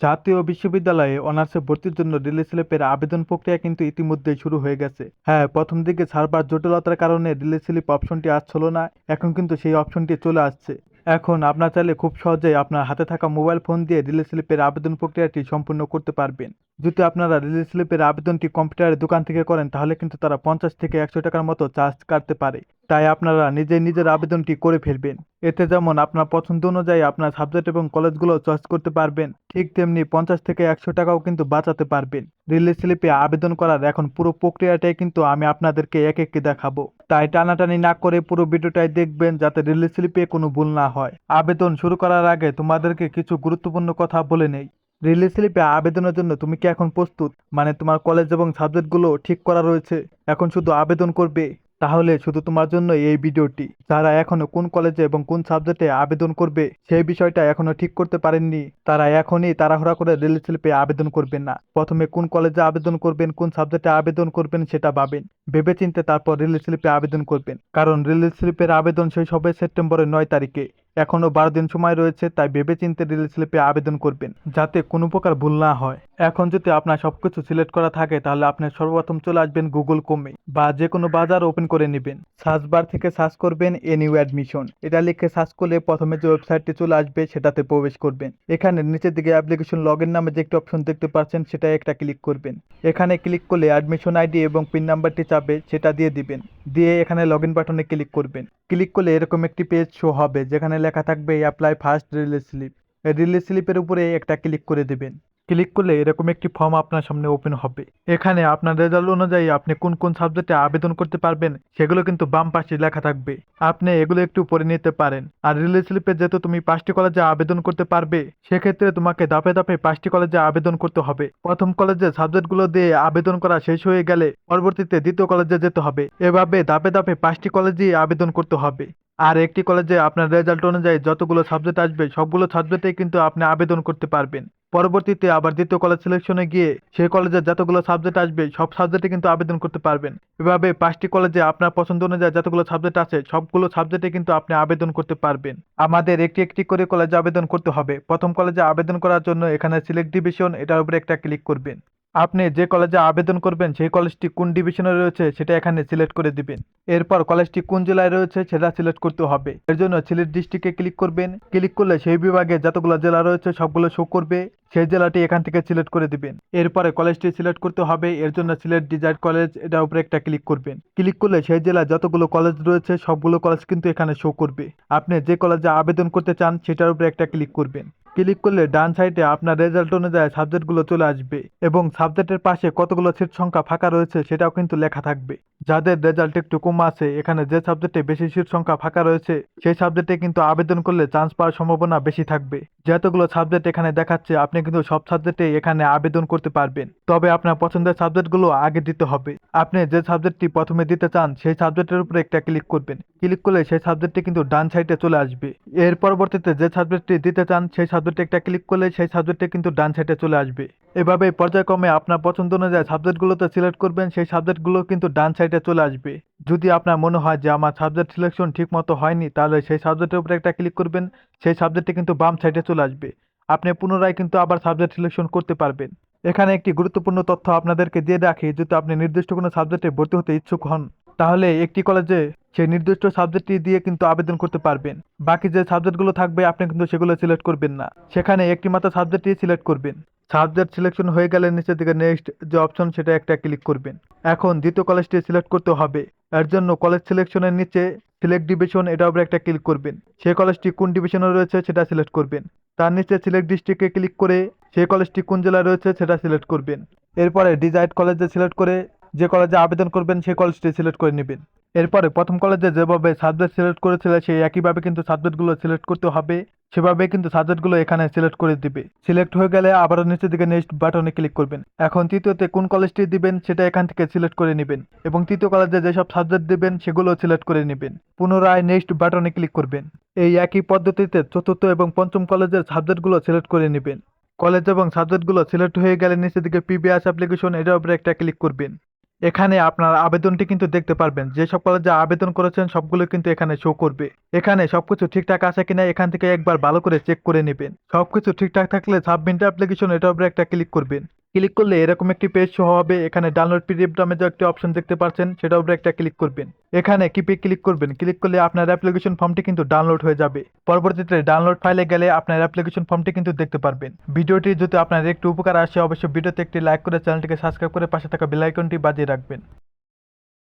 জাতীয় বিশ্ববিদ্যালয়ে অনার্সে ভর্তির জন্য রিলে স্লিপের আবেদন প্রক্রিয়া কিন্তু ইতিমধ্যেই শুরু হয়ে গেছে। হ্যাঁ প্রথম দিকে সার্ভার জটিলতার কারণে রিলে স্লিপ অপশনটি আসছিল না, এখন কিন্তু সেই অপশনটি চলে আসছে। এখন আপনার চাইলে খুব সহজেই আপনার হাতে থাকা মোবাইল ফোন দিয়ে রিলে স্লিপের আবেদন প্রক্রিয়াটি সম্পূর্ণ করতে পারবেন। যদি আপনারা রিলে স্লিপের আবেদনটি কম্পিউটারের দোকান থেকে করেন, তাহলে কিন্তু তারা পঞ্চাশ থেকে একশো টাকার মতো চার্জ কাটতে পারে। তাই আপনারা নিজে নিজের আবেদনটি করে ফেলবেন। এতে যেমন আপনার পছন্দ অনুযায়ী আপনার সাবজেক্ট এবং কলেজগুলো চয়েস করতে পারবেন, ঠিক তেমনি পঞ্চাশ থেকে একশো টাকাও কিন্তু বাঁচাতে পারবেন। রিলে স্লিপে আবেদন করার এখন পুরো প্রক্রিয়াটাই কিন্তু আমি আপনাদেরকে এক একটি দেখাবো। তাই টানাটানি না করে পুরো ভিডিওটাই দেখবেন যাতে রিলে স্লিপে কোনো ভুল না হয়। আবেদন শুরু করার আগে তোমাদেরকে কিছু গুরুত্বপূর্ণ কথা বলে নেই। রিলিজ স্লিপে আবেদনের জন্য তুমি কি এখন প্রস্তুত? মানে তোমার কলেজ এবং সাবজেক্টগুলো ঠিক করা রয়েছে? এখন শুধু আবেদন করবে। তাহলে শুধু তোমার জন্য এই ভিডিওটি। যারা এখনও কোন কলেজে এবং কোন সাবজেক্টে আবেদন করবে, সেই বিষয়টা এখনও ঠিক করতে পারেননি। তারা এখনই তাড়াহুড়া করে রিলিজ স্লিপে আবেদন করবেন না। প্রথমে কোন কলেজে আবেদন করবেন, কোন সাবজেক্টে আবেদন করবেন সেটা ভাবেন। ভেবেচিন্তে তারপর রিলিজ স্লিপে আবেদন করবেন। কারণ রিলিজ শিল্পের আবেদন শেষ হবে সেপ্টেম্বরের নয় তারিখে। এখনও বারো দিন সময় রয়েছে, তাই ভেবেচিন্তে রিলিজ স্লিপে আবেদন করবেন, যাতে কোনো প্রকার ভুল না হয়। এখন যদি আপনার সবকিছু সিলেক্ট করা থাকে, তাহলে আপনি সর্বপ্রথম চলে আসবেন গুগল কমে বা যে কোনো বাজার ওপেন করে নেবেন। সার্চ বার থেকে সার্চ করবেন এ নিউ অ্যাডমিশন। এটা লিখে সার্চ করলে প্রথমে যে ওয়েবসাইটটি চলে আসবে, সেটাতে প্রবেশ করবেন। এখানে নিচের দিকে অ্যাপ্লিকেশন লগ ইন নামে যে একটি অপশন দেখতে পাচ্ছেন সেটা একটা ক্লিক করবেন। এখানে ক্লিক করলে অ্যাডমিশন আইডি এবং পিন নাম্বারটি চাবে সেটা দিয়ে দিবেন। দিয়ে এখানে লগ ইন বাটনে ক্লিক করবেন। ক্লিক করলে এরকম একটি পেজ শো হবে, যেখানে লেখা থাকবে apply first release slip. Release স্লিপের উপরে একটা ক্লিক করে দেবেন। ক্লিক করলে এরকম একটি ফর্ম আপনার সামনে ওপেন হবে। এখানে আপনার রেজাল্ট অনুযায়ী আপনি কোন কোন সাবজেক্টে আবেদন করতে পারবেন, সেগুলো কিন্তু বাম পাশে লেখা থাকবে। আপনি এগুলো একটু পড়ে নিতে পারেন। আর রিলিজ স্লিপে যেহেতু তুমি পাঁচটি কলেজে আবেদন করতে পারবে, সেক্ষেত্রে তোমাকে ধাপে ধাপে পাঁচটি কলেজে আবেদন করতে হবে। প্রথম কলেজে সাবজেক্টগুলো দিয়ে আবেদন করা শেষ হয়ে গেলে পরবর্তীতে দ্বিতীয় কলেজে যেতে হবে। এভাবে ধাপে ধাপে পাঁচটি কলেজেই আবেদন করতে হবে। আর একটি কলেজে আপনার রেজাল্ট অনুযায়ী যতগুলো সাবজেক্ট আসবে, সবগুলো সাবজেক্টেই কিন্তু আপনি আবেদন করতে পারবেন। পরবর্তীতে আবার দ্বিতীয় কলেজ সিলেকশনে গিয়ে সেই কলেজে যতগুলো সাবজেক্ট আসবে, সব সাবজেক্টে কিন্তু আবেদন করতে পারবেন। এভাবে পাঁচটি কলেজে আপনার পছন্দ অনুযায়ী যতগুলো সাবজেক্ট আছে, সবগুলো সাবজেক্টে কিন্তু আপনি আবেদন করতে পারবেন। আমাদের একটি একটি করে কলেজে আবেদন করতে হবে। প্রথম কলেজে আবেদন করার জন্য এখানে সিলেক্ট ডিভিশন এটার উপরে একটা ক্লিক করবেন। আপনি যে কলেজে আবেদন করবেন, সেই কলেজটি কোন ডিভিশনে রয়েছে সেটা এখানে সিলেক্ট করে দিবেন। এরপর কলেজটি কোন জেলায় রয়েছে সেটা সিলেক্ট করতে হবে। এর জন্য সিলেট ডিস্ট্রিক্টে ক্লিক করবেন। ক্লিক করলে সেই বিভাগে যতগুলো জেলা রয়েছে সবগুলো শো করবে। সেই জেলাটি এখান থেকে সিলেক্ট করে দিবেন। এরপরে কলেজটি সিলেক্ট করতে হবে। এর জন্য সিলেক্ট ডিজাইন কলেজ এটার উপরে একটা ক্লিক করবেন। ক্লিক করলে সেই জেলায় যতগুলো কলেজ রয়েছে সবগুলো কলেজ কিন্তু এখানে শো করবে। আপনি যে কলেজে আবেদন করতে চান সেটার উপরে একটা ক্লিক করবেন। ক্লিক করলে ডান সাইডে আপনার রেজাল্ট অনুযায়ী সাবজেক্টগুলো চলে আসবে এবং সাবজেক্টের পাশে কতগুলো সিট সংখ্যা ফাঁকা রয়েছে সেটাও কিন্তু লেখা থাকবে। যাদের রেজাল্ট একটু কম আছে, এখানে যে সাবজেক্টে বেশি সিট সংখ্যা ফাঁকা রয়েছে, সেই সাবজেক্টে কিন্তু আবেদন করলে চান্স পাওয়ার সম্ভাবনা বেশি থাকবে। যতগুলো সাবজেক্ট এখানে দেখাচ্ছে, আপনি কিন্তু সব সাবজেক্টে এখানে আবেদন করতে পারবেন। তবে আপনার পছন্দের সাবজেক্টগুলো আগে দিতে হবে। আপনি যে সাবজেক্টটি প্রথমে দিতে চান, সেই সাবজেক্টের উপরে একটা ক্লিক করবেন। ক্লিক করলে সেই সাবজেক্টটি কিন্তু ডান সাইডে চলে আসবে। এর পরবর্তীতে যে সাবজেক্টটি দিতে চান, সেই সাবজেক্টে একটা ক্লিক করলে সেই সাবজেক্টটি কিন্তু ডান সাইডে চলে আসবে। এভাবে পর্যায়ক্রমে আপনার পছন্দ অনুযায়ী সাবজেক্টগুলোতে সিলেক্ট করবেন, সেই সাবজেক্টগুলো কিন্তু ডান সাইডে চলে আসবে। যদি আপনার মনে হয় যে আমার সাবজেক্ট সিলেকশন ঠিক মতো হয়নি, তাহলে সেই সাবজেক্টের উপরে একটা ক্লিক করবেন, সেই সাবজেক্টে কিন্তু বাম সাইডে চলে আসবে। আপনি পুনরায় কিন্তু আবার সাবজেক্ট সিলেকশন করতে পারবেন। এখানে একটি গুরুত্বপূর্ণ তথ্য আপনাদেরকে দিয়ে রাখি, যদি আপনি নির্দিষ্ট কোনো সাবজেক্টে ভর্তি হতে ইচ্ছুক হন, তাহলে একটি কলেজে সেই নির্দিষ্ট সাবজেক্টটি দিয়ে কিন্তু আবেদন করতে পারবেন। বাকি যে সাবজেক্টগুলো থাকবে, আপনি কিন্তু সেগুলো সিলেক্ট করবেন না। সেখানে একটি মাত্র সাবজেক্টই সিলেক্ট করবেন। সাবজেক্ট সিলেকশন হয়ে গেলে নিচের দিকে নেক্সট যে অপশন সেটা একটা ক্লিক করবেন। এখন দ্বিতীয় কলেজটি সিলেক্ট করতে হবে। এর জন্য কলেজ সিলেকশনের নিচে সিলেক্ট ডিভিশন এটার উপরে একটা ক্লিক করবেন। সেই কলেজটি কোন ডিভিশনে রয়েছে সেটা সিলেক্ট করবেন। তার নিচে সিলেক্ট ডিস্ট্রিক্টে ক্লিক করে সেই কলেজটি কোন জেলায় রয়েছে সেটা সিলেক্ট করবেন। এরপরে ডিজাইড কলেজে সিলেক্ট করে যে কলেজে আবেদন করবেন সেই কলেজটি সিলেক্ট করে নেবেন। এরপরে প্রথম কলেজে যেভাবে সাবজেক্ট সিলেক্ট করেছিল সেই একইভাবে কিন্তু সাবজেক্টগুলো সিলেক্ট করতে হবে। সেভাবে কিন্তু সাবজেক্টগুলো এখানে সিলেক্ট করে দিবে। সিলেক্ট হয়ে গেলে আবারও নিচের দিকে নেক্সট বাটনে ক্লিক করবেন। এখন তৃতীয়তে কোন কলেজটি দিবেন সেটা এখান থেকে সিলেক্ট করে নেবেন এবং তৃতীয় কলেজে যেসব সাবজেক্ট দিবেন সেগুলো সিলেক্ট করে নেবেন। পুনরায় নেক্সট বাটনে ক্লিক করবেন। এই একই পদ্ধতিতে চতুর্থ এবং পঞ্চম কলেজের সাবজেক্টগুলো সিলেক্ট করে নেবেন। কলেজ এবং সাবজেক্টগুলো সিলেক্ট হয়ে গেলে নিচের দিকে পিবিএস অ্যাপ্লিকেশন এটার উপরে একটা ক্লিক করবেন। এখানে আপনার আবেদনটি কিন্তু দেখতে পারবেন। যে সব কলেজে আবেদন করেছেন, সবগুলো কিন্তু এখানে শো করবে। এখানে সবকিছু ঠিকঠাক আছে কিনা এখান থেকে একবার ভালো করে চেক করে নেবেন। সবকিছু ঠিকঠাক থাকলে সাবমিট অ্যাপ্লিকেশন এটার উপরে একটা ক্লিক করবেন। ক্লিক করলে এরকম একটি পেজ শো হবে। এখানে ডাউনলোড পিডিএফ নামে যে একটি অপশন দেখতে পাচ্ছেন, সেটার উপরে একটা ক্লিক করবেন। এখানে কিপে ক্লিক করবেন। ক্লিক করলে আপনার অ্যাপ্লিকেশন ফর্মটি কিন্তু ডাউনলোড হয়ে যাবে। পরবর্তীতে ডাউনলোড ফাইলে গেলে আপনার অ্যাপ্লিকেশন ফর্মটি কিন্তু দেখতে পারবেন। ভিডিওটি যদি আপনার একটু উপকার আসে, অবশ্যই ভিডিওতে একটি লাইক করে চ্যানেলটিকে সাবস্ক্রাইব করে পাশে থাকা বেলাইকনটি বাজিয়ে রাখবেন।